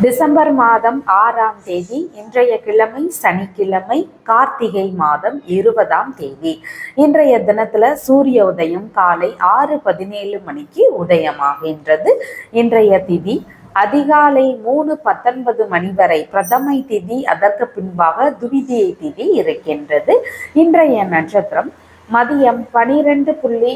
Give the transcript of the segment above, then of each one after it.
December மாதம் ஆறாம் தேதி இன்றைய கிழமை சனிக்கிழமை கார்த்திகை மாதம் இருபதாம் தேதி. இன்றைய தினத்துல சூரிய உதயம் காலை ஆறு பதினேழு மணிக்கு உதயமாகின்றது. இன்றைய திதி அதிகாலை மூணு பத்தொன்பது மணி வரை பிரதமை திதி அதற்கு பின்பாக துவிதியை திதி இருக்கின்றது. இன்றைய நட்சத்திரம் மதியம் பனிரெண்டு புள்ளி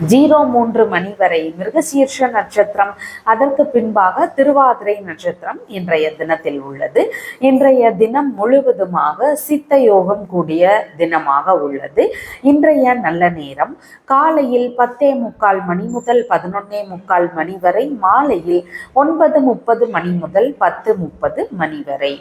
ஜீரோ மூன்று மணி வரை மிருகசீர்ஷ நட்சத்திரம் அதற்கு பின்பாக திருவாதிரை நட்சத்திரம் இன்றைய தினத்தில் உள்ளது. இன்றைய தினம் முழுவதுமாக சித்த யோகம் கூடிய தினமாக உள்ளது. இன்றைய நல்ல நேரம். காலையில் பத்தே முக்கால் மணி முதல் பதினொன்னே முக்கால் மணி வரை மாலையில் ஒன்பது முப்பது மணி முதல் பத்து முப்பது மணி வரை.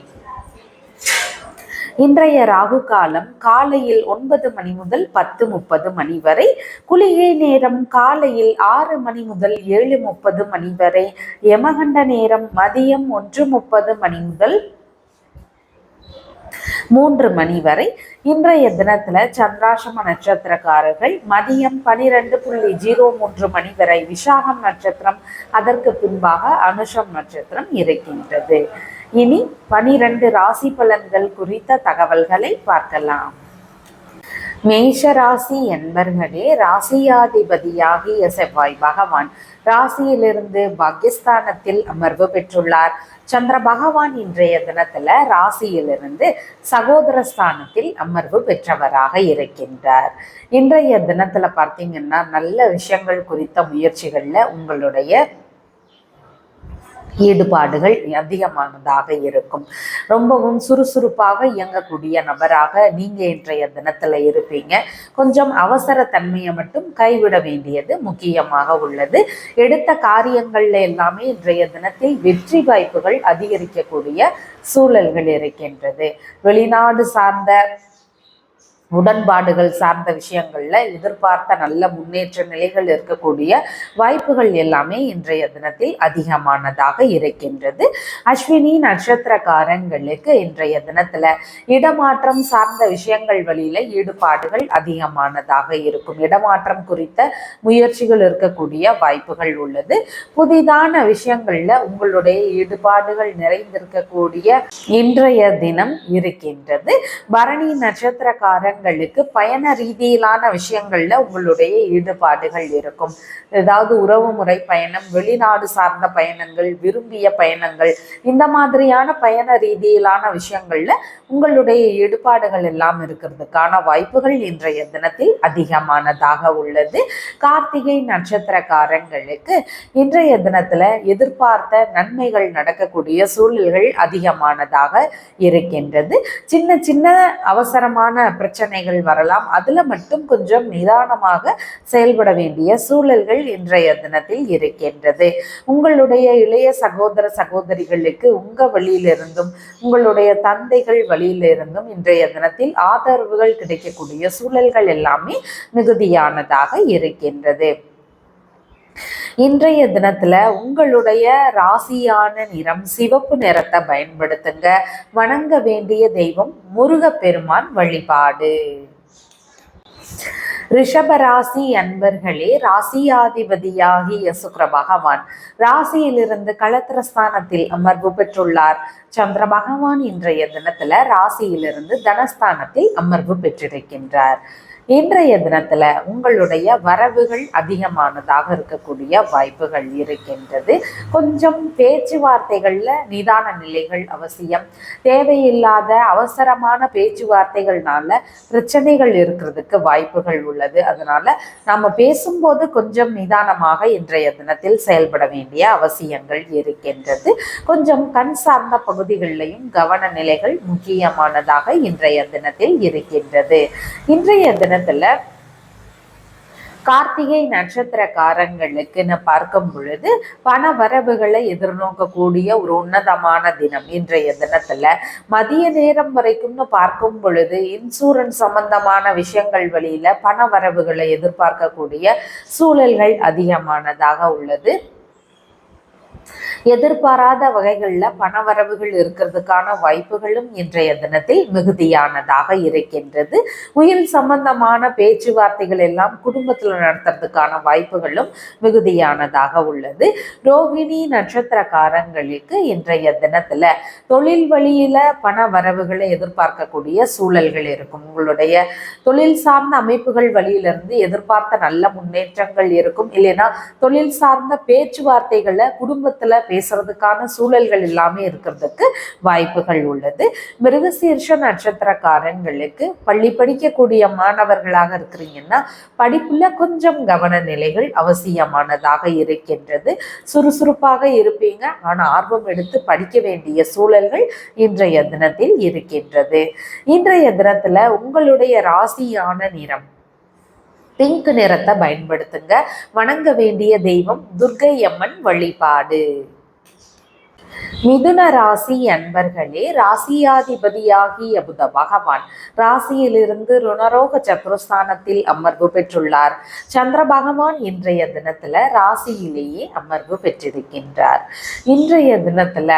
இன்றைய ராகு காலம் காலையில் ஒன்பது மணி முதல் பத்து முப்பது மணி வரை குளிகை நேரம் காலையில் ஆறு மணி முதல் ஏழு முப்பது மணி வரை யமகண்ட நேரம் மதியம் ஒன்று முப்பது மணி முதல் மூன்று மணி வரை. இன்றைய தினத்துல சந்திராசம நட்சத்திரக்காரர்கள் மதியம் பனிரெண்டு புள்ளி ஜீரோ மூன்று மணி வரை விசாகம் நட்சத்திரம் அதற்கு பின்பாக அனுஷம் நட்சத்திரம் இருக்கின்றது. இனி பனிரெண்டு ராசி பலன்கள் குறித்த தகவல்களை பார்க்கலாம். மேஷ ராசி என்பர்களே ராசியாதிபதியாகிய செவ்வாய் பகவான் ராசியிலிருந்து பாகிஸ்தானத்தில் அமர்வு பெற்றுள்ளார். சந்திர பகவான் இன்றைய தினத்துல ராசியிலிருந்து சகோதர ஸ்தானத்தில் அமர்வு பெற்றவராக இருக்கின்றார். இன்றைய தினத்துல பார்த்தீங்கன்னா நல்ல விஷயங்கள் குறித்த முயற்சிகள்ல உங்களுடைய ஈடுபாடுகள் அதிகமானதாக இருக்கும். ரொம்பவும் சுறுசுறுப்பாக இயங்கக்கூடிய நபராக நீங்கள் இன்றைய தினத்துல இருப்பீங்க. கொஞ்சம் அவசர தன்மையை மட்டும் கைவிட வேண்டியது முக்கியமாக உள்ளது. எடுத்த காரியங்கள்ல எல்லாமே இன்றைய தினத்தில் வெற்றி வாய்ப்புகள் அதிகரிக்கக்கூடிய சூழல்கள் இருக்கின்றது. வெளிநாடு சார்ந்த உடன்பாடுகள் சார்ந்த விஷயங்களில் எதிர்பார்த்த நல்ல முன்னேற்ற நிலைகள் இருக்கக்கூடிய வாய்ப்புகள் எல்லாமே இன்றைய தினத்தில் அதிகமானதாக இருக்கின்றது. அஸ்வினி நட்சத்திரக்காரங்களுக்கு இன்றைய தினத்துல இடமாற்றம் சார்ந்த விஷயங்கள் வழியில ஈடுபாடுகள் அதிகமானதாக இருக்கும். இடமாற்றம் குறித்த முயற்சிகள் இருக்கக்கூடிய வாய்ப்புகள் உள்ளது. புதிதான விஷயங்களில் உங்களுடைய ஈடுபாடுகள் நிறைந்திருக்கக்கூடிய இன்றைய தினம் இருக்கின்றது. பரணி நட்சத்திரக்காரன் பயணங்களுக்கு பயண ரீதியிலான விஷயங்கள்ல உங்களுடைய ஈடுபாடுகள் இருக்கும். ஏதாவது உறவு முறை பயணம் வெளிநாடு சார்ந்த பயணங்கள் விரும்பிய பயணங்கள் இந்த மாதிரியான பயண ரீதியிலான விஷயங்கள்ல உங்களுடைய ஈடுபாடுகள் எல்லாம் இருக்கிறதுக்கான வாய்ப்புகள் இன்றைய தினத்தில் அதிகமானதாக உள்ளது. கார்த்திகை நட்சத்திரக்காரங்களுக்கு இன்றைய தினத்துல எதிர்பார்த்த நன்மைகள் நடக்கக்கூடிய சூழல்கள் அதிகமானதாக இருக்கின்றது. சின்ன சின்ன அவசரமான பிரச்சனை பிரச்சனைகள் வரலாம். அதுல மட்டும் கொஞ்சம் நிதானமாக செயல்பட வேண்டிய சூழல்கள் இன்றைய தினத்தில் இருக்கின்றது. உங்களுடைய இளைய சகோதர சகோதரிகளுக்கு உங்கள் வழியிலிருந்தும் உங்களுடைய தந்தைகள் வழியிலிருந்தும் இன்றைய தினத்தில் ஆதரவுகள் கிடைக்கக்கூடிய சூழல்கள் எல்லாமே மிகுதியானதாக இருக்கின்றது. இன்றைய தினத்துல உங்களுடைய ராசியான நிறம் சிவப்பு நிறத்தை பயன்படுத்துங்க. வணங்க வேண்டிய தெய்வம் முருகப்பெருமான் வழிபாடு. ரிஷபராசி அன்பர்களே ராசியாதிபதியாகிய சுக்கர பகவான் ராசியிலிருந்து களத்திரஸ்தானத்தில் அமர்வு பெற்றுள்ளார். சந்திர பகவான் இன்றைய தினத்துல ராசியிலிருந்து தனஸ்தானத்தில் அமர்வு பெற்றிருக்கின்றார். இன்றைய தினத்தில் உங்களுடைய வரவுகள் அதிகமானதாக இருக்கக்கூடிய வாய்ப்புகள் இருக்கின்றது. கொஞ்சம் பேச்சுவார்த்தைகளில் நிதான நிலைகள் அவசியம். தேவையில்லாத அவசரமான பேச்சுவார்த்தைகள்னால பிரச்சனைகள் இருக்கிறதுக்கு வாய்ப்புகள் உள்ளது. அதனால நம்ம பேசும்போது கொஞ்சம் நிதானமாக இன்றைய தினத்தில் செயல்பட வேண்டிய அவசியங்கள் இருக்கின்றது. கொஞ்சம் கண் சார்ந்த பகுதிகளிலையும் கவன நிலைகள் முக்கியமானதாக இன்றைய தினத்தில் இருக்கின்றது. இன்றைய தின தினத்துல கார்த்திகை நட்சத்திரக்காரங்களுக்குன்னு பார்க்கும் பொழுது பண வரவுகளை எதிர்நோக்கக்கூடிய ஒரு உன்னதமான தினம் இன்றைய தினத்துல. மதிய நேரம் வரைக்கும்னு பார்க்கும் பொழுது இன்சூரன்ஸ் சம்பந்தமான விஷயங்கள் வழியில பண வரவுகளை எதிர்பார்க்கக்கூடிய சூழல்கள் அதிகமானதாக உள்ளது. எதிர்பாராத வகைகளில் பணவரவுகள் இருக்கிறதுக்கான வாய்ப்புகளும் இன்றைய தினத்தில் மிகுதியானதாக இருக்கின்றது. உயிர் சம்பந்தமான பேச்சுவார்த்தைகள் எல்லாம் குடும்பத்தில் நடத்துறதுக்கான வாய்ப்புகளும் மிகுதியானதாக உள்ளது. ரோகிணி நட்சத்திரக்காரங்களுக்கு இன்றைய தினத்துல தொழில் வழியில பண வரவுகளை எதிர்பார்க்கக்கூடிய சூழல்கள் இருக்கும். உங்களுடைய தொழில் சார்ந்த அமைப்புகள் வழியிலிருந்து எதிர்பார்த்த நல்ல முன்னேற்றங்கள் இருக்கும். இல்லைன்னா தொழில் சார்ந்த பேச்சுவார்த்தைகளை குடும்பத்துல பேசுறதுக்கான சூழல்கள் எல்லாமே இருக்கிறதுக்கு வாய்ப்புகள் உள்ளது. மிருகசீர்ஷ நட்சத்திரக்காரங்களுக்கு பள்ளி படிக்கக்கூடிய மாணவர்களாக இருக்கிறீங்கன்னா படிப்புல கொஞ்சம் கவன நிலைகள் அவசியமானதாக இருக்கின்றது. சுறுசுறுப்பாக இருப்பீங்க. ஆனால் ஆர்வம் எடுத்து படிக்க வேண்டிய சூழல்கள் இன்றைய தினத்தில் இருக்கின்றது. இன்றைய தினத்துல உங்களுடைய ராசியான நிறம் பிங்க் நிறத்தை பயன்படுத்துங்க. வணங்க வேண்டிய தெய்வம் துர்க்கை அம்மன் வழிபாடு. மிதுன ராசி அன்பர்களே ராசியாதிபதியாகிய புத பகவான் ராசியிலிருந்து ருணரோக சத்ருஸ்தானத்தில் அமர்வு பெற்றுள்ளார். சந்திர பகவான் இன்றைய தினத்துல ராசியிலேயே அமர்வு பெற்றிருக்கின்றார். இன்றைய தினத்துல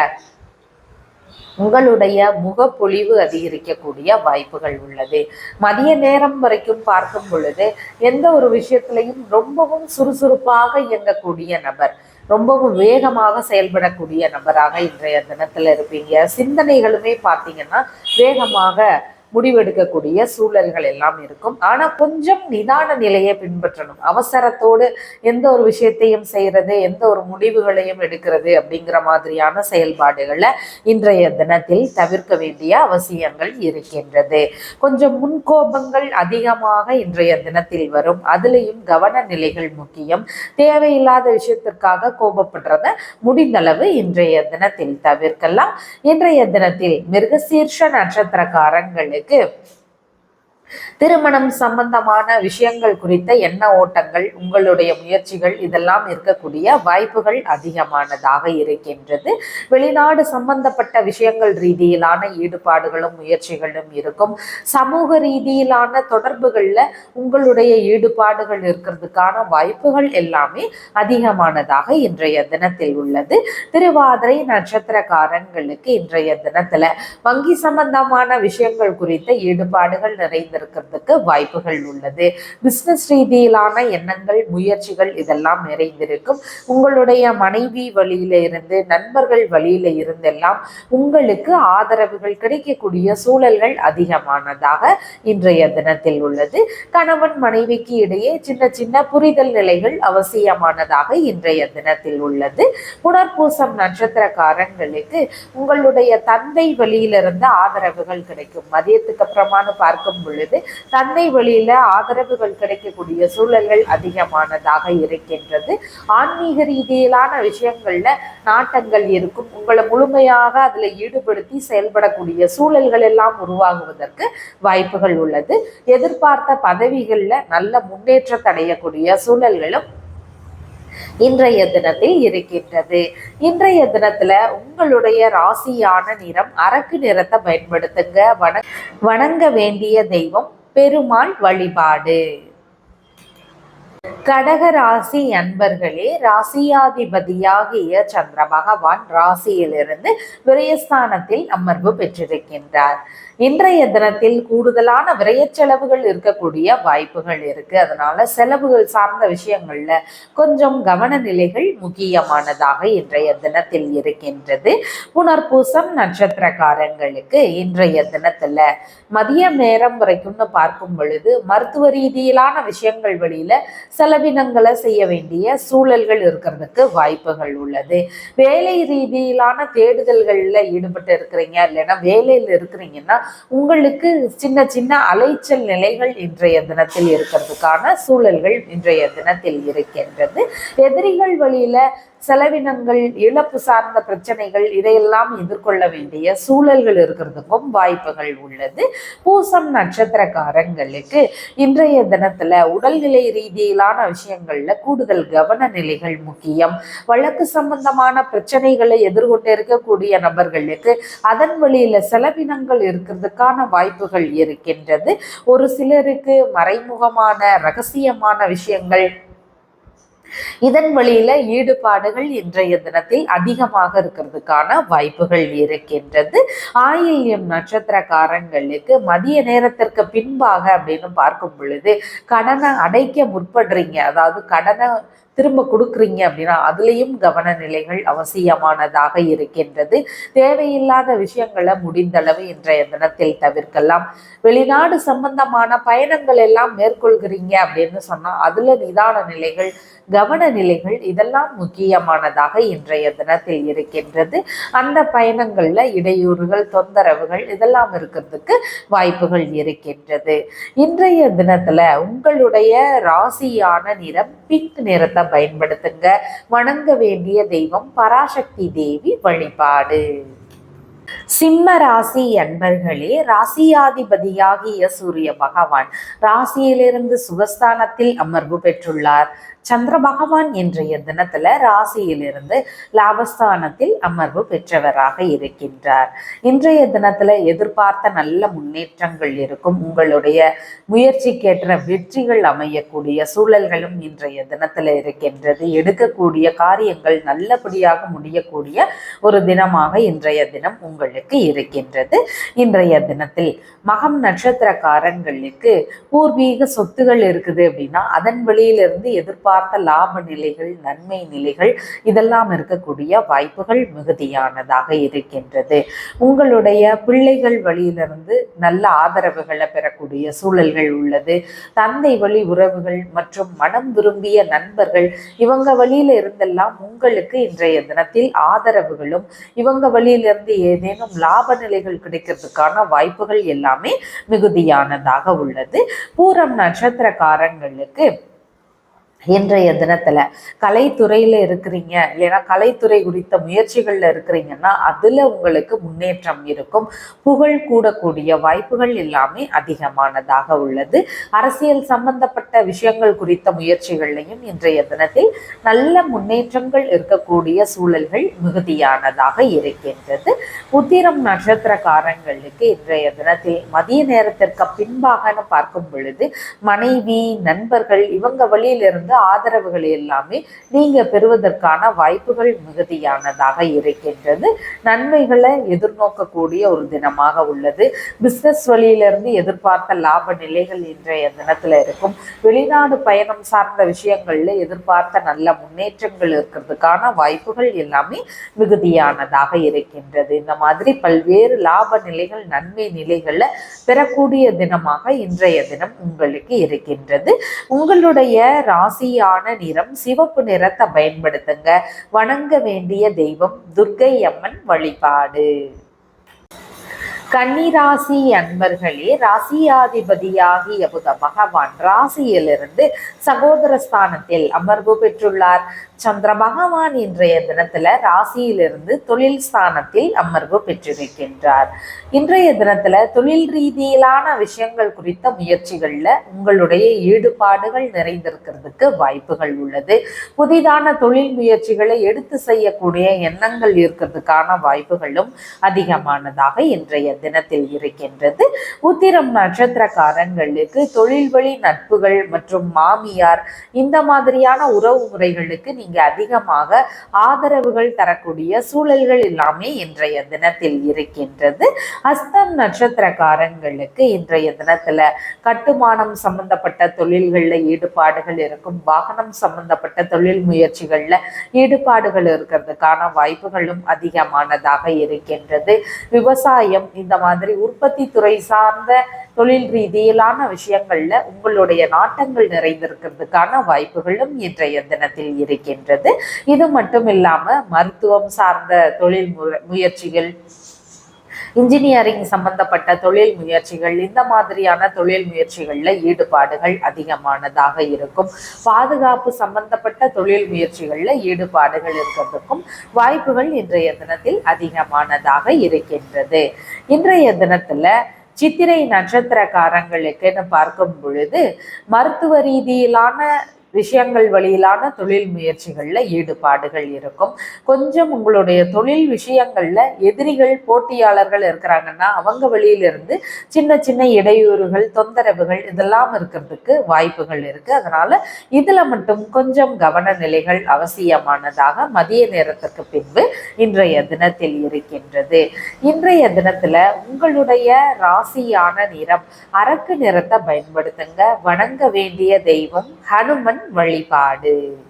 உங்களுடைய முகப்பொழிவு அதிகரிக்கக்கூடிய வாய்ப்புகள் உள்ளது. மதிய நேரம் வரைக்கும் பார்க்கும் பொழுது எந்த ஒரு விஷயத்திலையும் ரொம்பவும் சுறுசுறுப்பாக இயங்கக்கூடிய நபர் ரொம்பவும் வேகமாக செயல்படக்கூடிய நபராக இன்றைய தினத்தில் இருப்பீங்க. சிந்தனைகளுமே பார்த்தீங்கன்னா வேகமாக முடிவெடுக்கக்கூடிய சூழல்கள் எல்லாம் இருக்கும். ஆனா கொஞ்சம் நிதான நிலையை பின்பற்றணும். அவசரத்தோடு எந்த ஒரு விஷயத்தையும் செய்யறது எந்த ஒரு முடிவுகளையும் எடுக்கிறது அப்படிங்கிற மாதிரியான செயல்பாடுகளை இன்றைய தினத்தில் தவிர்க்க வேண்டிய அவசியங்கள் இருக்கின்றது. கொஞ்சம் முன்கோபங்கள் அதிகமாக இன்றைய தினத்தில் வரும். அதுலேயும் கவன நிலைகள் முக்கியம். தேவையில்லாத விஷயத்திற்காக கோபப்படுறத முடிந்தளவு இன்றைய தினத்தில் தவிர்க்கலாம். இன்றைய தினத்தில் மிருகசீர்ஷ நட்சத்திரக்காரங்கள் உங்களுக்கு திருமணம் சம்பந்தமான விஷயங்கள் குறித்த எண்ண ஓட்டங்கள் உங்களுடைய முயற்சிகள் இதெல்லாம் இருக்கக்கூடிய வாய்ப்புகள் அதிகமானதாக இருக்கின்றது. வெளிநாடு சம்பந்தப்பட்ட விஷயங்கள் ரீதியிலான ஈடுபாடுகளும் முயற்சிகளும் இருக்கும். சமூக ரீதியிலான தொடர்புகளில் உங்களுடைய ஈடுபாடுகள் இருக்கிறதுக்கான வாய்ப்புகள் எல்லாமே அதிகமானதாக இன்றைய தினத்தில் உள்ளது. திருவாதிரை நட்சத்திரக்காரங்களுக்கு இன்றைய தினத்துல வங்கி சம்பந்தமான விஷயங்கள் குறித்த ஈடுபாடுகள் நிறைந்த நடக்கிறதுக்கு வாய்ப்புகள் உள்ளது. பிஸ்னஸ் ரீதியிலான எண்ணங்கள் முயற்சிகள் இதெல்லாம் நிறைந்திருக்கும். உங்களுடைய மனைவி வழியில இருந்து நண்பர்கள் வழியில இருந்தெல்லாம் உங்களுக்கு ஆதரவுகள் கிடைக்கக்கூடிய சூழல்கள் அதிகமானதாக இன்றைய தினத்தில் உள்ளது. கணவன் மனைவிக்கு இடையே சின்ன சின்ன புரிதல் நிலைகள் அவசியமானதாக இன்றைய தினத்தில் உள்ளது. புனர்பூசம் நட்சத்திரக்காரங்களுக்கு உங்களுடைய தந்தை வழியிலிருந்து ஆதரவுகள் கிடைக்கும். மதியத்துக்கு அப்புறமானு பார்க்கும் பொழுது தந்தை வழியில ஆதரவுகள் கிடைக்கக்கூடிய சூழல்கள் அதிகமானதாக இருக்கின்றது. ஆன்மீக ரீதியிலான விஷயங்கள்ல நாட்டங்கள் இருக்கும். உங்களை முழுமையாக அதுல ஈடுபடுத்தி செயல்படக்கூடிய சூழல்கள் எல்லாம் உருவாகுவதற்கு வாய்ப்புகள் உள்ளது. எதிர்பார்த்த பதவிகள்ல நல்ல முன்னேற்றத்தடையக்கூடிய சூழல்களும் இன்றைய தினத்தில் இருக்கின்றது. இன்றைய தினத்துல உங்களுடைய ராசியான நிறம் அரக்கு நிறத்தை பயன்படுத்துங்க. வண வணங்க வேண்டிய தெய்வம் பெருமாள் வழிபாடு. கடக ராசி அன்பர்களே ராசியாதிபதியாகிய சந்திர பகவான் ராசியிலிருந்து விரயஸ்தானத்தில் அமர்வு பெற்றிருக்கின்றார். இன்றைய தினத்தில் கூடுதலான விரைய செலவுகள் இருக்கக்கூடிய வாய்ப்புகள் இருக்கு. அதனால செலவுகள் சார்ந்த விஷயங்கள்ல கொஞ்சம் கவன நிலைகள் முக்கியமானதாக இன்றைய தினத்தில் இருக்கின்றது. புனர்பூசம் நட்சத்திரக்காரங்களுக்கு இன்றைய தினத்துல மதிய நேரம் வரைக்கும்னு பார்க்கும் பொழுது மருத்துவ ரீதியிலான விஷயங்கள் வழியில செலவினங்களை செய்ய வேண்டிய சூழல்கள் இருக்கிறதுக்கு வாய்ப்புகள் உள்ளது. வேலை ரீதியிலான தேடுதல்களில் ஈடுபட்டு இருக்கிறீங்க இல்லைன்னா வேலையில் இருக்கிறீங்கன்னா உங்களுக்கு சின்ன சின்ன அலைச்சல் நிலைகள் இன்றைய தினத்தில் இருக்கிறதுக்கான சூழல்கள் இன்றைய தினத்தில் இருக்கின்றது. எதிரிகள் வழியில செலவினங்கள் இழப்பு சார்ந்த பிரச்சனைகள் இதையெல்லாம் எதிர்கொள்ள வேண்டிய சூழல்கள் இருக்கிறதுக்கும் வாய்ப்புகள் உள்ளது. பூசம் நட்சத்திரக்காரங்களுக்கு இன்றைய தினத்துல உடல்நிலை ரீதியிலான விஷயங்கள்ல கூடுதல் கவன நிலைகள் முக்கியம். வழக்கு சம்பந்தமான பிரச்சனைகளை எதிர்கொண்டு இருக்கக்கூடிய நபர்களுக்கு அதன் வழியில செலவினங்கள் இருக்கிறதுக்கான வாய்ப்புகள் இருக்கின்றது. ஒரு சிலருக்கு மறைமுகமான ரகசியமான விஷயங்கள் இதன் வழியில ஈடுபாடுகள் இன்றைய தினத்தில் அதிகமாக இருக்கிறதுக்கான வாய்ப்புகள் இருக்கின்றது. ஆயில்யம் நட்சத்திரக்காரங்களுக்கு மதிய நேரத்திற்கு பின்பாக அப்படின்னு பார்க்கும் பொழுது கடனை அடைக்க முற்படுறீங்க. அதாவது கடனை திரும்ப கொடுக்குறீங்க அப்படின்னா அதுலேயும் கவன நிலைகள் அவசியமானதாக இருக்கின்றது. தேவையில்லாத விஷயங்களை முடிந்தளவு இன்றைய தினத்தில் தவிர்க்கலாம். வெளிநாடு சம்பந்தமான பயணங்கள் எல்லாம் மேற்கொள்கிறீங்க அப்படின்னு சொன்னால் அதில் நிதான நிலைகள் கவன நிலைகள் இதெல்லாம் முக்கியமானதாக இன்றைய தினத்தில் இருக்கின்றது. அந்த பயணங்கள்ல இடையூறுகள் தொந்தரவுகள் இதெல்லாம் இருக்கிறதுக்கு வாய்ப்புகள் இருக்கின்றது. இன்றைய தினத்துல உங்களுடைய ராசியான நிறம் பிங்க் நிறத்தை பயன்படுத்துங்க. வணங்க வேண்டிய தெய்வம் பராசக்தி தேவி வழிபாடு. சிம்ம ராசி அன்பர்களே ராசியாதிபதியாகிய சூரிய பகவான் ராசியிலிருந்து சுகஸ்தானத்தில் அமர்வு பெற்றுள்ளார். சந்திர பகவான் இன்றைய தினத்துல ராசியிலிருந்து லாபஸ்தானத்தில் அமர்வு பெற்றவராக இருக்கின்றார். இன்றைய தினத்துல எதிர்பார்த்த நல்ல முன்னேற்றங்கள் இருக்கும். உங்களுடைய முயற்சிக்கேற்ற வெற்றிகள் அமையக்கூடிய சூழல்களும் இன்றைய தினத்துல இருக்கின்றது. எடுக்கக்கூடிய காரியங்கள் நல்லபடியாக முடியக்கூடிய ஒரு தினமாக இன்றைய தினம் உங்களுக்கு இருக்கின்றது. இன்றைய தினத்தில் மகம் நட்சத்திரக்காரங்களுக்கு பூர்வீக சொத்துகள் இருக்குது அப்படின்னா அதன் வெளியிலிருந்து எதிர்பார்த்த லாப நிலைகள் நன்மை நிலைகள் இதெல்லாம் இருக்கக்கூடிய வாய்ப்புகள் மிகுதியானதாக இருக்கின்றது. உங்களுடைய பிள்ளைகள் வழியிலிருந்து நல்ல ஆதரவுகளை பெறக்கூடிய சூழல்கள் உள்ளது. தந்தை வழி உறவுகள் மற்றும் மனம் விரும்பிய நண்பர்கள் இவங்க வழியில இருந்தெல்லாம் உங்களுக்கு இன்றைய தினத்தில் ஆதரவுகளும் இவங்க வழியிலிருந்து ஏதேனும் லாப நிலைகள் கிடைக்கிறதுக்கான வாய்ப்புகள் எல்லாமே மிகுதியானதாக உள்ளது. பூரம் நட்சத்திரக்காரங்களுக்கு இன்றைய தினத்துல கலைத்துறையில இருக்கிறீங்க இல்லைன்னா கலைத்துறை குறித்த முயற்சிகள்ல இருக்கிறீங்கன்னா அதுல உங்களுக்கு முன்னேற்றம் இருக்கும். புகழ் கூடக்கூடிய வாய்ப்புகள் எல்லாமே அதிகமானதாக உள்ளது. அரசியல் சம்பந்தப்பட்ட விஷயங்கள் குறித்த முயற்சிகள்லையும் இன்றைய தினத்தில் நல்ல முன்னேற்றங்கள் இருக்கக்கூடிய சூழல்கள் மிகுதியானதாக இருக்கின்றது. உத்திரம் நட்சத்திரக்காரங்களுக்கு இன்றைய தினத்தில் மதிய நேரத்திற்கு பின்பாகன்னு பார்க்கும் பொழுது மனைவி நண்பர்கள் இவங்க வழியிலிருந்து ஆதரவுகள் எல்லாமே நீங்கள் பெறுவதற்கான வாய்ப்புகள் மிகுதியானதாக இருக்கின்றது. நன்மைகளை எதிர்நோக்கக்கூடிய ஒரு தினமாக உள்ளது. பிசினஸ் வழியிலிருந்து எதிர்பார்த்த லாப நிலைகள் இன்றைய தினத்துல இருக்கும். வெளிநாடு பயணம் சார்ந்த விஷயங்கள்ல எதிர்பார்த்த நல்ல முன்னேற்றங்கள் இருக்கிறதுக்கான வாய்ப்புகள் எல்லாமே மிகுதியானதாக இருக்கின்றது. இந்த மாதிரி பல்வேறு லாப நிலைகள் நன்மை நிலைகளை பெறக்கூடிய தினமாக இன்றைய தினம் உங்களுக்கு இருக்கின்றது. உங்களுடைய ராசியான நிறம் சிவப்பு நிறத்தை பயன்படுத்துங்க. வணங்க வேண்டிய தெய்வம் துர்க்கை அம்மன் வழிபாடு. கன்னிராசி அன்பர்களே ராசியாதிபதியாகிய புத பகவான் ராசியிலிருந்து சகோதர ஸ்தானத்தில் அமர்வு பெற்றுள்ளார். சந்திர பகவான் இன்றைய தினத்துல ராசியிலிருந்து தொழில் ஸ்தானத்தில் அமர்வு பெற்றிருக்கின்றார். இன்றைய தினத்துல தொழில் ரீதியிலான விஷயங்கள் குறித்த முயற்சிகள்ல உங்களுடைய ஈடுபாடுகள் நிறைந்திருக்கிறதுக்கு வாய்ப்புகள் உள்ளது. புதிதான தொழில் முயற்சிகளை எடுத்து செய்யக்கூடிய எண்ணங்கள் இருக்கிறதுக்கான வாய்ப்புகளும் அதிகமானதாக இன்றைய தினத்தில் இருக்கின்றது. உத்திரம் நட்சத்திரக்காரங்களுக்கு தொழில் வழி நட்புகள் மற்றும் மாமியார் இந்த மாதிரியான உறவு முறைகளுக்கு இங்கு அதிகமாக ஆதரவுகள் தரக்கூடிய சூழல்கள் எல்லாமே இன்றைய தினத்தில் இருக்கின்றது. அஸ்தம் நட்சத்திரக்காரங்களுக்கு இன்றைய தினத்துல கட்டுமானம் சம்பந்தப்பட்ட தொழில்களில் ஈடுபாடுகள் இருக்கும். வாகனம் சம்பந்தப்பட்ட தொழில் முயற்சிகளில் ஈடுபாடுகள் இருக்கிறதுக்கான வாய்ப்புகளும் அதிகமானதாக இருக்கின்றது. விவசாயம் இந்த மாதிரி உற்பத்தி துறை சார்ந்த தொழில் ரீதியிலான விஷயங்கள்ல உங்களுடைய நாட்டங்கள் நிறைந்திருக்கிறதுக்கான வாய்ப்புகளும் இன்றைய தினத்தில் இருக்கின்றது. இது மட்டும் இல்லாம மருத்துவம் சார்ந்த தொழில் முயற்சிகள் இன்ஜினியரிங் சம்பந்தப்பட்ட தொழில் முயற்சிகள் இந்த மாதிரியான தொழில் முயற்சிகளில் ஈடுபாடுகள் அதிகமானதாக இருக்கும். பாதுகாப்பு சம்பந்தப்பட்ட தொழில் முயற்சிகளில் ஈடுபாடுகள் இருக்கிறதுக்கும் வாய்ப்புகள் இன்றைய தினத்தில் அதிகமானதாக இருக்கின்றது. இன்றைய தினத்தில் சித்திரை நட்சத்திரக்காரங்களுக்குன்னு பார்க்கும் பொழுது மருத்துவ ரீதியிலான விஷயங்கள் வழியிலான தொழில் முயற்சிகளில் ஈடுபாடுகள் இருக்கும். கொஞ்சம் உங்களுடைய தொழில் விஷயங்களில் எதிரிகள் போட்டியாளர்கள் இருக்கிறாங்கன்னா அவங்க வழியிலிருந்து சின்ன சின்ன இடையூறுகள் தொந்தரவுகள் இதெல்லாம் இருக்கிறதுக்கு வாய்ப்புகள் இருக்கு. அதனால இதில் மட்டும் கொஞ்சம் கவன நிலைகள் அவசியமானதாக மதிய நேரத்திற்கு பின்பு இன்றைய தினத்தில் இருக்கின்றது. இன்றைய தினத்தில் உங்களுடைய ராசியான நிறம் அரக்கு நிறத்தை பயன்படுத்துங்க. வணங்க வேண்டிய தெய்வம் ஹனுமன் வழிபாடு.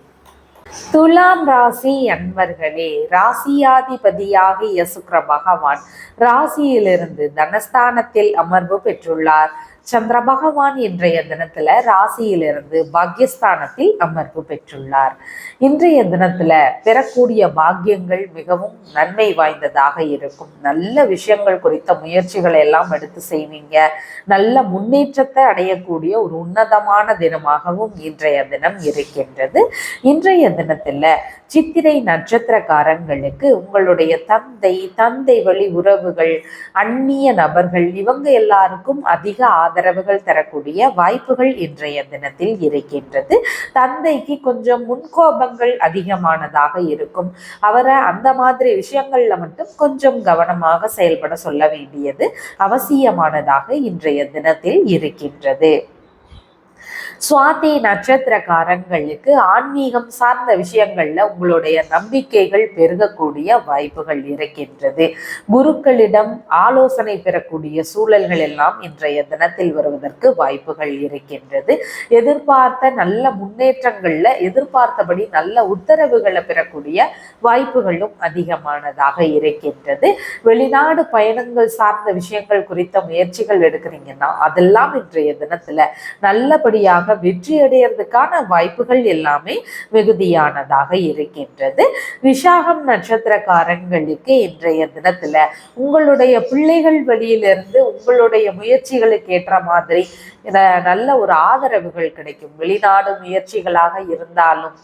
துலாம் ராசி அன்பர்களே ராசியாதிபதியாகிய சுக்கிர பகவான் ராசியிலிருந்து தனஸ்தானத்தில் அமர்வு பெற்றுள்ளார். சந்திர பகவான் இன்றைய தினத்துல ராசியிலிருந்து பாக்யஸ்தானத்தில் அமர்வு பெற்றுள்ளார். இன்றைய தினத்துல பெறக்கூடிய பாக்கியங்கள் மிகவும் நன்மை வாய்ந்ததாக இருக்கும். நல்ல விஷயங்கள் குறித்த முயற்சிகளை எல்லாம் எடுத்து செய்வீங்க. நல்ல முன்னேற்றத்தை அடையக்கூடிய ஒரு உன்னதமான தினமாகவும் இன்றைய தினம் இருக்கின்றது. இன்றைய தினத்துல சித்திரை நட்சத்திரக்காரங்களுக்கு உங்களுடைய தந்தை தந்தை வழி உறவுகள் அந்நிய நபர்கள் இவங்க எல்லாருக்கும் அதிக ஆதரவுகள் தரக்கூடிய வாய்ப்புகள் இன்றைய தினத்தில் இருக்கின்றது. தந்தைக்கு கொஞ்சம் முன்கோபங்கள் அதிகமானதாக இருக்கும். அவரை அந்த மாதிரி விஷயங்கள்ல மட்டும் கொஞ்சம் கவனமாக செயல்பட சொல்ல வேண்டியது அவசியமானதாக இன்றைய தினத்தில் இருக்கின்றது. சுவாதி நட்சத்திரக்காரங்களுக்கு ஆன்மீகம் சார்ந்த விஷயங்கள்ல உங்களுடைய நம்பிக்கைகள் பெருகக்கூடிய வாய்ப்புகள் இருக்கின்றது. குருக்களிடம் ஆலோசனை பெறக்கூடிய சூழல்கள் எல்லாம் இன்றைய தினத்தில் வருவதற்கு வாய்ப்புகள் இருக்கின்றது. எதிர்பார்த்த நல்ல முன்னேற்றங்கள்ல எதிர்பார்த்தபடி நல்ல உத்தரவுகளை பெறக்கூடிய வாய்ப்புகளும் அதிகமானதாக இருக்கின்றது. வெளிநாடு பயணங்கள் சார்ந்த விஷயங்கள் குறித்த முயற்சிகள் எடுக்கிறீங்கன்னா அதெல்லாம் இன்றைய தினத்துல நல்லபடியாக வெற்றி அடையிறதுக்கான வாய்ப்புகள் எல்லாமே மிகுதியானதாக இருக்கின்றது. விசாகம் நட்சத்திரக்காரங்களுக்கு இன்றைய தினத்துல உங்களுடைய பிள்ளைகள் வழியிலிருந்து உங்களுடைய முயற்சிகளுக்கு ஏற்ற மாதிரி நல்ல ஒரு ஆதரவுகள் கிடைக்கும். வெளிநாடு முயற்சிகளாக இருந்தாலும்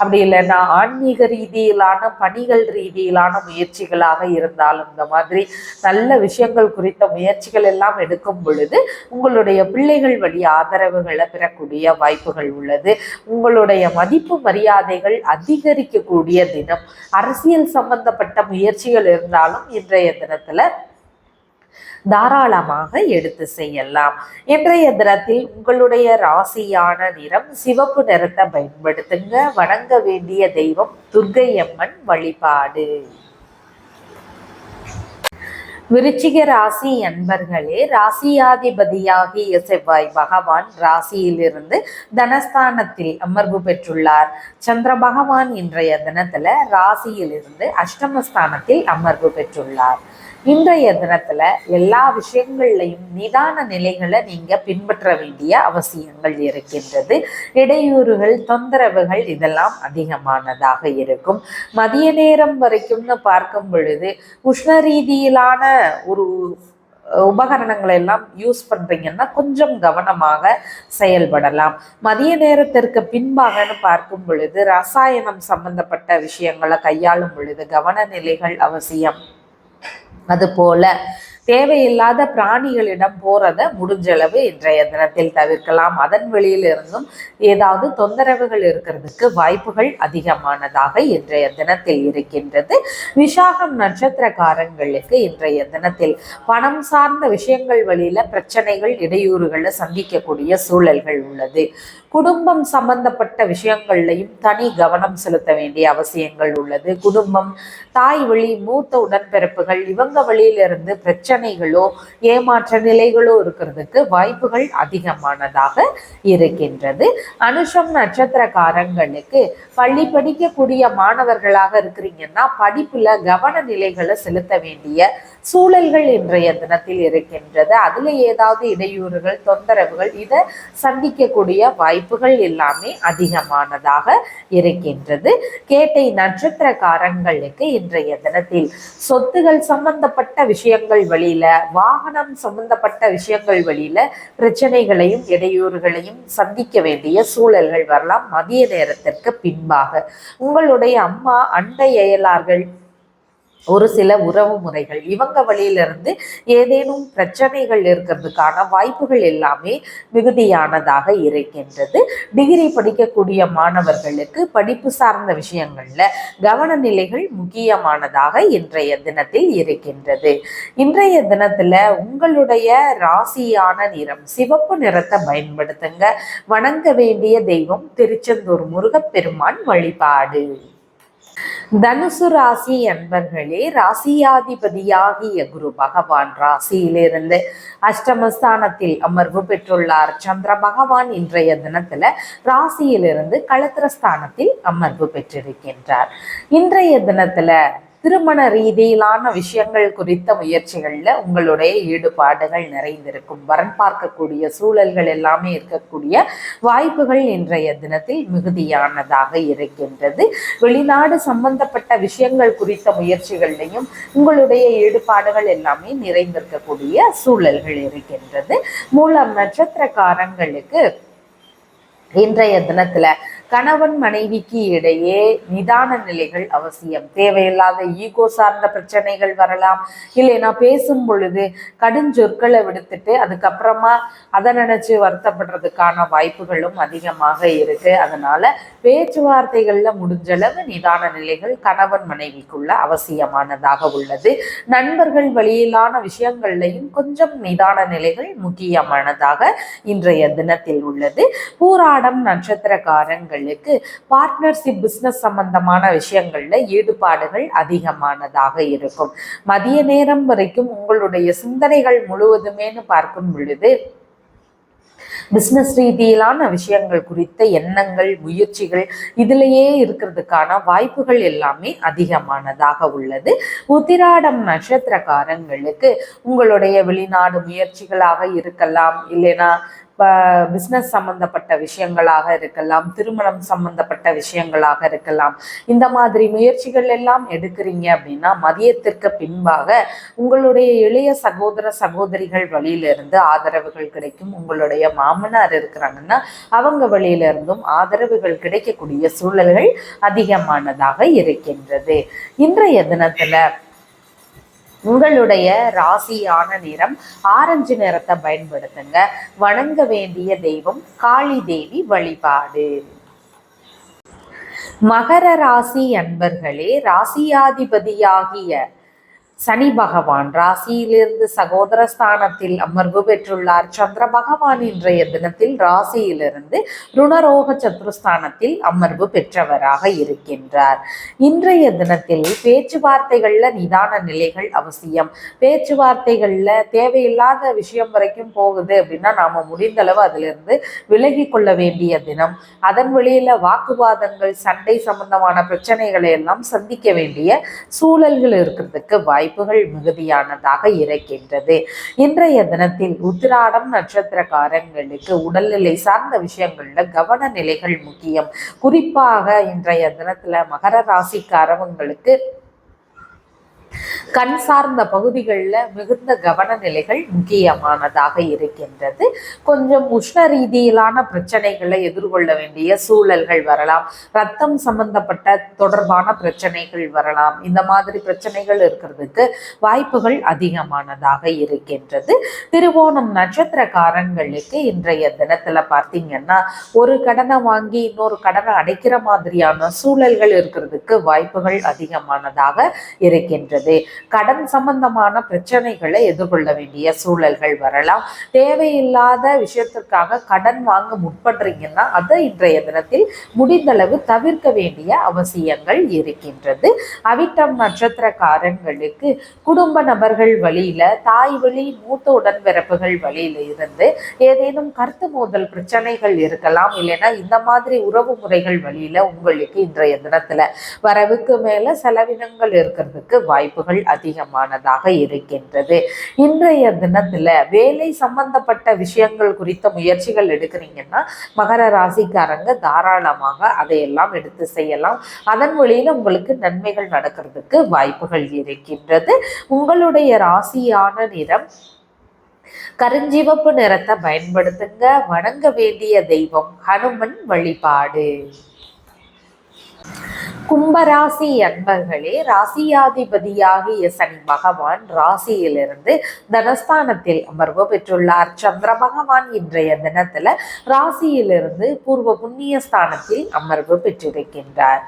அப்படி இல்லைன்னா ஆன்மீக ரீதியிலான பணிகள் ரீதியிலான முயற்சிகளாக இருந்தாலும் இந்த மாதிரி நல்ல விஷயங்கள் குறித்த முயற்சிகள் எல்லாம் எடுக்கும் பொழுது உங்களுடைய பிள்ளைகள் வழி ஆதரவுகளை பெறக்கூடிய வாய்ப்புகள் உள்ளது. உங்களுடைய மதிப்பு மரியாதைகள் அதிகரிக்கக்கூடிய தினம் அரசியல் சம்பந்தப்பட்ட முயற்சிகள் இருந்தாலும் இன்றைய தினத்துல தாராளமாக எடுத்து செய்யலாம். இன்றைய தினத்தில் உங்களுடைய ராசியான நிறம் சிவப்பு நிறத்தை பயன்படுத்துங்க. வணங்க வேண்டிய தெய்வம் துர்க்கையம்மன் அம்மன் வழிபாடு. விருச்சிக ராசி அன்பர்களே ராசியாதிபதியாகிய செவ்வாய் பகவான் ராசியிலிருந்து தனஸ்தானத்தில் அமர்வு பெற்றுள்ளார். சந்திர பகவான் இன்றைய தினத்துல ராசியிலிருந்து அஷ்டமஸ்தானத்தில் அமர்வு பெற்றுள்ளார். இன்றைய தினத்துல எல்லா விஷயங்கள்லையும் நிதான நிலைகளை நீங்க பின்பற்ற வேண்டிய அவசியங்கள் இருக்கின்றது. இடையூறுகள் தொந்தரவுகள் இதெல்லாம் அதிகமானதாக இருக்கும். மதிய நேரம் வரைக்கும்னு பார்க்கும் பொழுது உஷ்ண ரீதியிலான ஒரு உபகரணங்களை எல்லாம் யூஸ் பண்றீங்கன்னா கொஞ்சம் கவனமாக செயல்படலாம். மதிய நேரத்திற்கு பின்பாகன்னு பார்க்கும் பொழுது ரசாயனம் சம்பந்தப்பட்ட விஷயங்களை கையாளும் பொழுது கவன நிலைகள் அவசியம். அதுபோல தேவையில்லாத பிராணிகளிடம் போறத முடிஞ்சளவு இன்றைய தினத்தில் தவிர்க்கலாம். அதன் வெளியிலிருந்தும் ஏதாவது தொந்தரவுகள் இருக்கிறதுக்கு வாய்ப்புகள் அதிகமானதாக இன்றைய தினத்தில் இருக்கின்றது. விசாகம் நட்சத்திரக்காரங்களுக்கு இன்றைய தினத்தில் பணம் சார்ந்த விஷயங்கள் வழியில பிரச்சனைகள் இடையூறுகளை சந்திக்கக்கூடிய சூழல்கள் உள்ளது. குடும்பம் சம்பந்தப்பட்ட விஷயங்கள்லையும் தனி கவனம் செலுத்த வேண்டிய அவசியங்கள் உள்ளது. குடும்பம் தாய் வழி மூத்த உடன்பிறப்புகள் இவங்க வழியிலிருந்து பிரச்சனைகளோ ஏமாற்ற நிலைகளோ இருக்கிறதுக்கு வாய்ப்புகள் அதிகமானதாக இருக்கின்றது. அனுஷம் நட்சத்திரக்காரங்களுக்கு பள்ளி படிக்கக்கூடிய மாணவர்களாக இருக்கிறீங்கன்னா படிப்புல கவன நிலைகளை செலுத்த வேண்டிய சூழல்கள் இன்றைய தினத்தில் இருக்கின்றது. அதுல ஏதாவது இடையூறுகள் தொந்தரவுகள் இதை சந்திக்கக்கூடிய வாய்ப்புகள் எல்லாமே அதிகமானதாக இருக்கின்றது. கேட்டை நட்சத்திரக்காரங்களுக்கு இன்றைய தினத்தில் சொத்துகள் சம்பந்தப்பட்ட விஷயங்கள் வழி வழியில வாகனம் சம்பந்தப்பட்ட விஷயங்கள் வழியில பிரச்சனைகளையும் இடையூறுகளையும் சந்திக்க வேண்டிய சூழல்கள் வரலாம். மதிய நேரத்திற்கு பின்பாக உங்களுடைய அம்மா அண்டை அயலார்கள் ஒரு சில உறவு முறைகள். இவங்க வழியிலிருந்து ஏதேனும் பிரச்சனைகள் இருக்கிறதுக்கான வாய்ப்புகள் எல்லாமே மிகுதியானதாக இருக்கின்றது. டிகிரி படிக்கக்கூடிய மாணவர்களுக்கு படிப்பு சார்ந்த விஷயங்கள்ல கவனநிலைகள் முக்கியமானதாக இன்றைய தினத்தில் இருக்கின்றது. இன்றைய தினத்துல உங்களுடைய ராசியான நிறம் சிவப்பு நிறத்தை பயன்படுத்துங்க. வணங்க வேண்டிய தெய்வம் திருச்செந்தூர் முருகப்பெருமான் வழிபாடு. தனுசு ராசி அன்பர்களே ராசியாதிபதியாகிய குரு பகவான் ராசியிலிருந்து அஷ்டமஸ்தானத்தில் அமர்வு பெற்றுள்ளார். சந்திர பகவான் இன்றைய தினத்துல ராசியிலிருந்து களத்திரஸ்தானத்தில் அமர்வு பெற்றிருக்கின்றார். இன்றைய தினத்துல திருமண ரீதியிலான விஷயங்கள் குறித்த முயற்சிகளில் உங்களுடைய ஈடுபாடுகள் நிறைந்திருக்கும். வரன் பார்க்கக்கூடிய சூழல்கள் எல்லாமே இருக்கக்கூடிய வாய்ப்புகள் இன்றைய தினத்தில் மிகுதியானதாக இருக்கின்றது. வெளிநாடு சம்பந்தப்பட்ட விஷயங்கள் குறித்த முயற்சிகள்லையும் உங்களுடைய ஈடுபாடுகள் எல்லாமே நிறைந்திருக்கக்கூடிய சூழல்கள் இருக்கின்றது. மூலம் நட்சத்திரக்காரங்களுக்கு இன்றைய தினத்துல கணவன் மனைவிக்கு இடையே நிதான நிலைகள் அவசியம். தேவையில்லாத ஈகோ சார்ந்த பிரச்சனைகள் வரலாம். இல்லைன்னா பேசும் பொழுது கடுஞ்சொற்களை விடுத்துட்டு அதுக்கப்புறமா அதை நினைச்சு வருத்தப்படுறதுக்கான வாய்ப்புகளும் அதிகமாக இருக்கு. அதனால பேச்சுவார்த்தைகள்ல முடிஞ்சளவு நிதான நிலைகள் கணவன் மனைவிக்குள்ள அவசியமானதாக உள்ளது. நண்பர்கள் வழியிலான விஷயங்கள்லையும் கொஞ்சம் நிதான நிலைகள் முக்கியமானதாக இன்றைய தினத்தில் உள்ளது. பூராடம் நட்சத்திரக்காரங்கள் அவர்களுக்கு பார்ட்னர்ஷிப் பிஸ்னஸ் சம்பந்தமான விஷயங்கள்ல ஈடுபாடுகள் அதிகமானதாக இருக்கும். மதிய நேரம் வரைக்கும் உங்களுடைய சிந்தனைகள் முழுவதுமேனு பார்க்கும் பொழுது பிஸ்னஸ் ரீதியிலான விஷயங்கள் குறித்த எண்ணங்கள் முயற்சிகள் இதிலேயே இருக்கிறதுக்கான வாய்ப்புகள் எல்லாமே அதிகமானதாக உள்ளது. உத்திராடம் நட்சத்திரக்காரங்களுக்கு உங்களுடைய வெளிநாடு முயற்சிகளாக இருக்கலாம். இல்லைன்னா பிஸ்னஸ் சம்பந்தப்பட்ட விஷயங்களாக இருக்கலாம் திருமணம் சம்பந்தப்பட்ட விஷயங்களாக இருக்கலாம். இந்த மாதிரி முயற்சிகள் எல்லாம் எடுக்கிறீங்க அப்படின்னா மதியத்திற்கு பின்பாக உங்களுடைய இளைய சகோதர சகோதரிகள் வழியிலிருந்து ஆதரவுகள் கிடைக்கும். உங்களுடைய மாமனார் இருக்கிறாங்கன்னா அவங்க வழியிலிருந்தும் ஆதரவுகள் கிடைக்கக்கூடிய சூழல்கள் அதிகமானதாக இருக்கின்றது. இன்றைய தினத்துல உங்களுடைய ராசியான நிறம் ஆரஞ்சு நிறத்தை பயன்படுத்துங்க. வணங்க வேண்டிய தெய்வம் காளி தேவி வழிபாடு. மகர ராசி அன்பர்களே ராசியாதிபதியாகிய சனி பகவான் ராசியிலிருந்து சகோதர ஸ்தானத்தில் அமர்வு பெற்றுள்ளார். சந்திர பகவான் இன்றைய தினத்தில் ராசியிலிருந்து ருணரோக சத்ருஸ்தானத்தில் அமர்வு பெற்றவராக இருக்கின்றார். இன்றைய தினத்தில் பேச்சுவார்த்தைகள்ல நிதான நிலைகள் அவசியம். பேச்சுவார்த்தைகள்ல தேவையில்லாத விஷயம் வரைக்கும் போகுது அப்படின்னா நாம முடிந்தளவு அதிலிருந்து விலகி கொள்ள வேண்டிய தினம். அதன் வழியில வாக்குவாதங்கள் சண்டை சம்பந்தமான பிரச்சனைகளை எல்லாம் சந்திக்க வேண்டிய சூழல்கள் இருக்கிறதுக்கு வாய்ப்பு வாய்ப்புகள் மிகுதியானதாக இருக்கின்றது. இன்றைய தினத்தில் உத்திராடம் நட்சத்திரக்காரங்களுக்கு உடல்நிலை சார்ந்த விஷயங்கள்ல கவன நிலைகள் முக்கியம். குறிப்பாக இன்றைய தினத்துல மகர ராசிக்காரவங்களுக்கு கண் சார்ந்த பகுதிகளில் மிகுந்த கவன நிலைகள் முக்கியமானதாக இருக்கின்றது. கொஞ்சம் உஷ்ண ரீதியிலான பிரச்சனைகளை எதிர்கொள்ள வேண்டிய சூழல்கள் வரலாம். ரத்தம் சம்பந்தப்பட்ட தொடர்பான பிரச்சனைகள் வரலாம். இந்த மாதிரி பிரச்சனைகள் இருக்கிறதுக்கு வாய்ப்புகள் அதிகமானதாக இருக்கின்றது. திருவோணம் நட்சத்திரக்காரங்களுக்கு இன்றைய தினத்தில் பார்த்தீங்கன்னா ஒரு கடனை வாங்கி இன்னொரு கடனை அடைக்கிற மாதிரியான சூழல்கள் இருக்கிறதுக்கு வாய்ப்புகள் அதிகமானதாக இருக்கின்றது. கடன் சம்பந்தமான பிரச்சனைகளை எதிர்கொள்ள வேண்டிய சூழல்கள் வரலாம். தேவையில்லாத விஷயத்திற்காக கடன் வாங்க முற்படுறீங்கன்னா அதை இன்றைய தினத்தில் முடிந்தளவு தவிர்க்க வேண்டிய அவசியங்கள் இருக்கின்றது. அவிட்டம் நட்சத்திரக்காரங்களுக்கு குடும்ப நபர்கள் வழியில தாய் வழி மூத்த உடன்பிறப்புகள் வழியில இருந்து ஏதேனும் கருத்து மோதல் பிரச்சனைகள் இருக்கலாம். இல்லைன்னா இந்த மாதிரி உறவு முறைகள் வழியில உங்களுக்கு இன்றைய தினத்துல வரவுக்கு மேல செலவினங்கள் இருக்கிறதுக்கு வாய்ப்பு வாய்ப்புகள் அதிகமானதாக இருக்கின்றது. இன்றைய தினத்துல வேலை சம்பந்தப்பட்ட விஷயங்கள் குறித்த முயற்சிகள் எடுக்கிறீங்கன்னா மகர ராசிக்காரங்க தாராளமாக அதையெல்லாம் எடுத்து செய்யலாம். அதன் வழியில் உங்களுக்கு நன்மைகள் நடக்கிறதுக்கு வாய்ப்புகள் இருக்கின்றது. உங்களுடைய ராசியான நிறம் கருஞ்சிவப்பு நிறத்தை பயன்படுத்துங்க. வணங்க வேண்டிய தெய்வம் ஹனுமன் வழிபாடு. கும்பராசி அன்பர்களே ராசியாதிபதியாகிய சனி பகவான் ராசியிலிருந்து தனஸ்தானத்தில் அமர்வு பெற்றுள்ளார். சந்திர பகவான் இன்றைய தினத்துல ராசியிலிருந்து பூர்வ புண்ணிய ஸ்தானத்தில் அமர்வு பெற்றிருக்கின்றார்.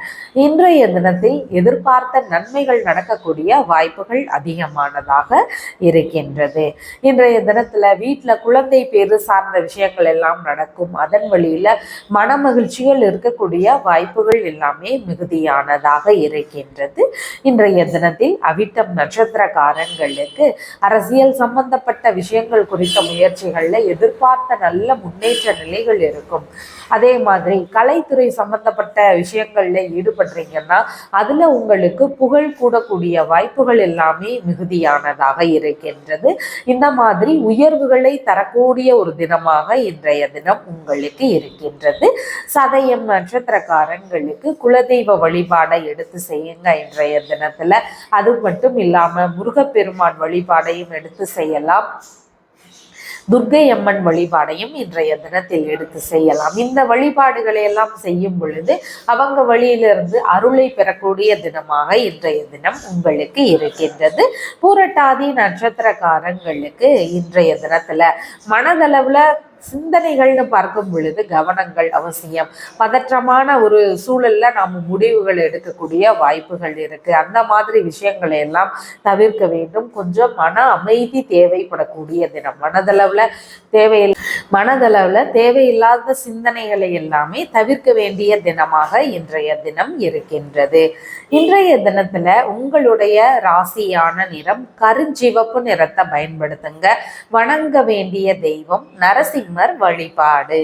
இன்றைய தினத்தில் எதிர்பார்த்த நன்மைகள் நடக்கக்கூடிய வாய்ப்புகள் அதிகமானதாக இருக்கின்றது. இன்றைய தினத்துல வீட்டுல குழந்தை பேரு சார்ந்த விஷயங்கள் எல்லாம் நடக்கும். அதன் வழியில மன மகிழ்ச்சிகள் இருக்கக்கூடிய வாய்ப்புகள் எல்லாமே மிகுதியாக மிகுதியானதாக இருக்கின்றது. இன்றைய தினத்தில் அவிட்டம் நட்சத்திரக்காரங்களுக்கு அரசியல் சம்பந்தப்பட்ட விஷயங்கள் குறித்த முயற்சிகளில் எதிர்பார்த்த நல்ல முன்னேற்ற நிலைகள் இருக்கும். அதே மாதிரி கலைத்துறை சம்பந்தப்பட்ட விஷயங்களில் ஈடுபடுறீங்கன்னா அதில் உங்களுக்கு புகழ் கூடக்கூடிய வாய்ப்புகள் எல்லாமே மிகுதியானதாக இருக்கின்றது. இந்த மாதிரி உயர்வுகளை தரக்கூடிய ஒரு தினமாக இன்றைய தினம் உங்களுக்கு இருக்கின்றது. சதயம் நட்சத்திரக்காரங்களுக்கு குலதெய்வ வழிபாடை எடுத்து செய்யுங்க இன்றைய தினத்தில். அது மட்டும் இல்லாமல் முருகப்பெருமான் வழிபாடையும் எடுத்து செய்யலாம். துர்கை அம்மன் வழிபாடையும் இன்றைய தினத்தில் எடுத்து செய்யலாம். இந்த வழிபாடுகளை எல்லாம் செய்யும் பொழுது அவங்க வழியிலிருந்து அருளை பெறக்கூடிய தினமாக இன்றைய தினம் உங்களுக்கு இருக்கின்றது. பூரட்டாதி நட்சத்திரக்காரங்களுக்கு இன்றைய தினத்துல மனதளவுல சிந்தனைகள்னு பார்க்கும் பொழுது கவனங்கள் அவசியம். பதற்றமான ஒரு சூழல்ல நாம் முடிவுகள் எடுக்கக்கூடிய வாய்ப்புகள் இருக்கு. அந்த மாதிரி விஷயங்களை எல்லாம் தவிர்க்க வேண்டும். கொஞ்சம் மன அமைதி தேவைப்படக்கூடிய தினம். மனதளவுல தேவையில்லை மனதளவுல தேவையில்லாத சிந்தனைகளை எல்லாமே தவிர்க்க வேண்டிய தினமாக இன்றைய தினம் இருக்கின்றது. இன்றைய தினத்துல உங்களுடைய ராசியான நிறம் கருஞ்சிவப்பு நிறத்தை பயன்படுத்துங்க. வணங்க வேண்டிய தெய்வம் நரசிம்மர் வழிபாடு.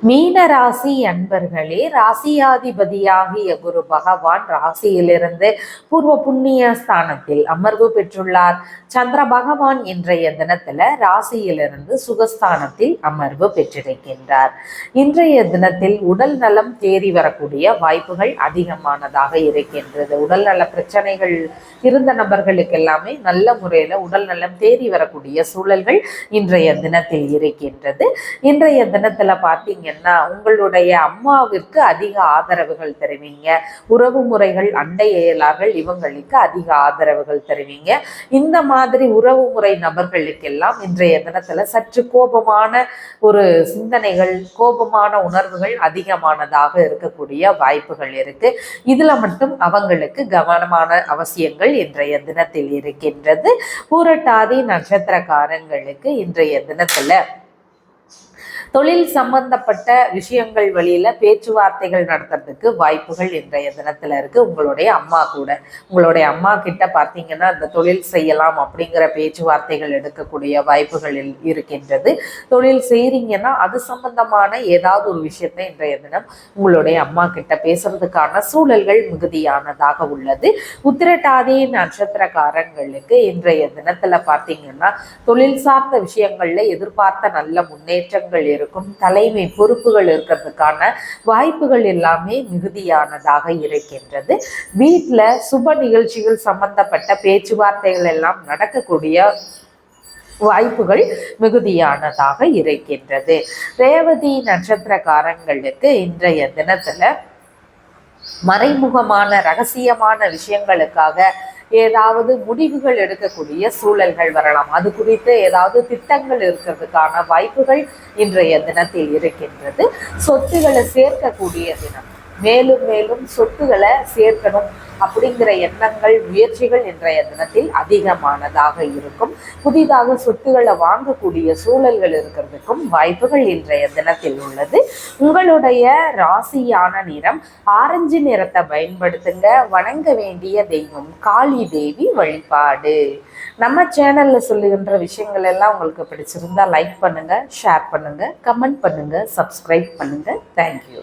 மீன ராசி அன்பர்களே ராசியாதிபதியாகிய குரு பகவான் ராசியிலிருந்து பூர்வ புண்ணிய ஸ்தானத்தில் அமர்வு பெற்றுள்ளார். சந்திர பகவான் இன்றைய தினத்துல ராசியிலிருந்து சுகஸ்தானத்தில் அமர்வு பெற்றிருக்கின்றார். இன்றைய தினத்தில் உடல் நலம் தேறி வரக்கூடிய வாய்ப்புகள் அதிகமானதாக இருக்கின்றது. உடல் நல பிரச்சனைகள் இருந்த நபர்களுக்கு எல்லாமே நல்ல முறையில உடல் நலம் தேறி வரக்கூடிய சூழல்கள் இன்றைய தினத்தில் இருக்கின்றது. இன்றைய தினத்துல பார்த்து பார்த்தீங்கன்னா உங்களுடைய அம்மாவிற்கு அதிக ஆதரவுகள் தருவீங்க. உறவு முறைகள் அண்டை இயலார்கள் இவங்களுக்கு அதிக ஆதரவுகள் தருவீங்க. இந்த மாதிரி உறவு முறை நபர்களுக்கெல்லாம் இன்றைய தினத்துல சற்று கோபமான ஒரு சிந்தனைகள் கோபமான உணர்வுகள் அதிகமானதாக இருக்கக்கூடிய வாய்ப்புகள் இருக்கு. இதுல மட்டும் அவங்களுக்கு கவனமான அவசியங்கள் இன்றைய தினத்தில் இருக்கின்றது. பூரட்டாதி நட்சத்திரக்காரங்களுக்கு இன்றைய தினத்துல தொழில் சம்பந்தப்பட்ட விஷயங்கள் வழியில பேச்சுவார்த்தைகள் நடத்துறதுக்கு வாய்ப்புகள் இன்றைய தினத்துல இருக்கு. உங்களுடைய அம்மா கூட உங்களுடைய அம்மா கிட்ட பார்த்தீங்கன்னா அந்த தொழில் செய்யலாம் அப்படிங்கிற பேச்சுவார்த்தைகள் எடுக்கக்கூடிய வாய்ப்புகள் இருக்கின்றது. தொழில் செய்கிறீங்கன்னா அது சம்பந்தமான ஏதாவது ஒரு விஷயத்தை இன்றைய தினம் உங்களுடைய அம்மா கிட்ட பேசுறதுக்கான சூழல்கள் மிகுதியானதாக உள்ளது. உத்திரட்டாதி நட்சத்திரக்காரங்களுக்கு இன்றைய தினத்துல பார்த்தீங்கன்னா தொழில் சார்ந்த விஷயங்கள்ல எதிர்பார்த்த நல்ல முன்னேற்றங்கள் இருக்கும். தலைமை பொறுப்புகள் இருக்கிறதுக்கான வாய்ப்புகள் எல்லாமே மிகுதியானதாக இருக்கின்றது. வீட்டில் சுப நிகழ்ச்சிகள் சம்பந்தப்பட்ட பேச்சுவார்த்தைகள் எல்லாம் நடக்கக்கூடிய வாய்ப்புகள் மிகுதியானதாக இருக்கின்றது. ரேவதி நட்சத்திரக்காரங்களுக்கு இன்றைய தினத்துல மறைமுகமான ரகசியமான விஷயங்களுக்காக ஏதாவது முடிவுகள் எடுக்கக்கூடிய சூழல்கள் வரலாம். அது குறித்து ஏதாவது திட்டங்கள் இருக்கிறதுக்கான வாய்ப்புகள் இன்றைய தினத்தில் இருக்கின்றது. சொத்துக்களை சேர்க்கக்கூடிய தினம். மேலும் மேலும் சொத்துக்களை சேர்க்கணும் அப்படிங்கிற எண்ணங்கள் முயற்சிகள் இன்றைய தினத்தில் அதிகமானதாக இருக்கும். புதிதாக சொத்துக்களை வாங்கக்கூடிய சூழல்கள் இருக்கிறதுக்கும் வாய்ப்புகள் இன்றைய தினத்தில் உள்ளது. உங்களுடைய ராசியான நிறம் ஆரஞ்சு நிறத்தை பயன்படுத்துங்க. வணங்க வேண்டிய தெய்வம் காளி தேவி வழிபாடு. நம்ம சேனல்ல சொல்லுகின்ற விஷயங்கள் எல்லாம் உங்களுக்கு பிடிச்சிருந்தா லைக் பண்ணுங்க ஷேர் பண்ணுங்க கமெண்ட் பண்ணுங்க சப்ஸ்கிரைப் பண்ணுங்க. தேங்க்யூ